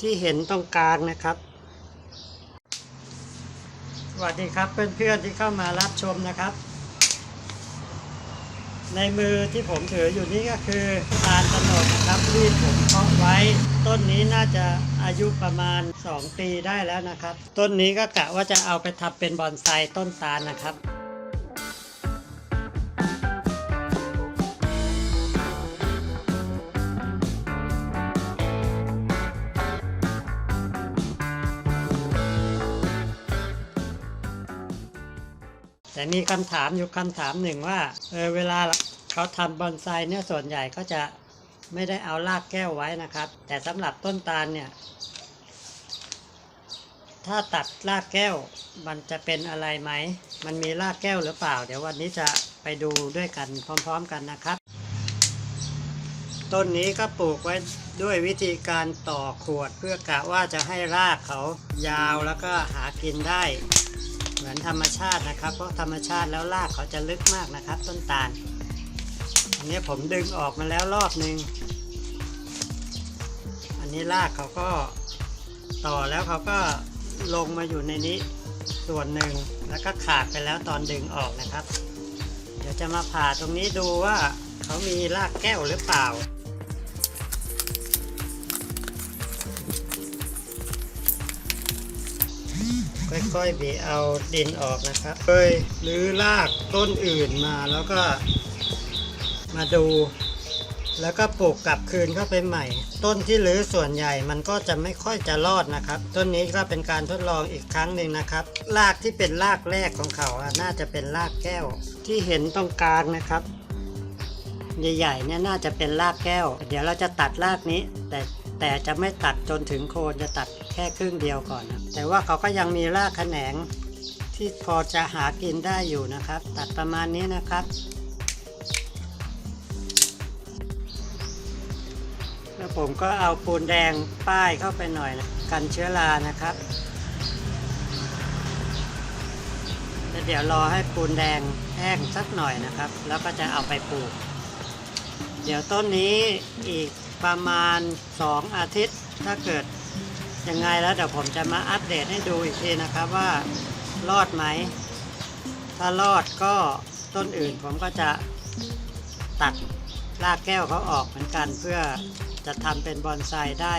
ที่เห็นตรงกลางนะครับ สวัสดีครับเพื่อนๆที่เข้ามารับชมนะครับ ในมือที่ผมถืออยู่นี้ก็คือตาลตนดนะครับที่ผมเพาะไว้ ต้นนี้น่าจะอายุประมาณ 2 ปีได้แล้วนะครับ ต้นนี้ก็กะว่าจะเอาไปทำเป็นบอนไซต้นตาลนะครับ แต่มีคำถามอยู่คำถามหนึ่งว่าเออเวลาเขาทำบอนไซเนี่ยส่วนใหญ่ก็จะไม่ได้เอารากแก้วไว้นะครับ แต่สำหรับต้นตาลเนี่ย ถ้าตัดรากแก้วมันจะเป็นอะไรไหม มันมีรากแก้วหรือเปล่า เดี๋ยววันนี้จะไปดูด้วยกันพร้อมๆกันนะครับ ต้นนี้ก็ปลูกไว้ด้วยวิธีการต่อขวดเพื่อกะว่าจะให้รากเขายาวแล้วก็หากินได้ เหมือนธรรมชาตินะครับ เพราะธรรมชาติแล้วรากเขาจะลึกมากนะครับ ต้นตาล อันนี้ผมดึงออกมาแล้วรอบหนึ่งอันนี้รากเขาก็ต่อแล้วเขาก็ลงมาอยู่ในนี้ส่วนหนึ่งแล้วก็ขาดไปแล้วตอนดึงออกนะครับ เดี๋ยวจะมาผ่าตรงนี้ดูว่าเขามีรากแก้วหรือเปล่า ค่อยๆบีเอาดินออกนะครับเคยหรือรากต้นอื่นมาแล้วก็มาดู แล้วก็ปลูกกลับคืนเข้าไปใหม่ ต้นที่รื้อส่วนใหญ่มันก็จะไม่ค่อยจะรอดนะครับ ต้นนี้ก็เป็นการทดลองอีกครั้งหนึ่งนะครับรากที่เป็นรากแรกของเขาอะน่าจะเป็นรากแก้ว ที่เห็นตรงกลางนะครับใหญ่ๆเนี่ยน่าจะเป็นรากแก้ว เดี๋ยวเราจะตัดรากนี้ แต่แต่จะไม่ตัดจนถึงโคนจะตัดแค่ครึ่งเดียวก่อนนะแต่ว่าเขาก็ยังมีรากแขนงที่พอจะหากินได้อยู่นะครับ ตัดประมาณนี้นะครับ แล้วผมก็เอาปูนแดงป้ายเข้าไปหน่อยนะกันเชื้อรานะครับแล้วเดี๋ยวรอให้ปูนแดงแห้งสักหน่อยนะครับ แล้วก็จะเอาไปปลูก เดี๋ยวต้นนี้อีกประมาณ 2 อาทิตย์ถ้าเกิด ยังไงแล้วเดี๋ยวผมจะมาอัปเดตให้ดูอีกทีนะครับว่ารอดไหม ถ้ารอดก็ต้นอื่นผมก็จะตัดรากแก้วเขาออกเหมือนกันเพื่อจะทำเป็นบอนไซได้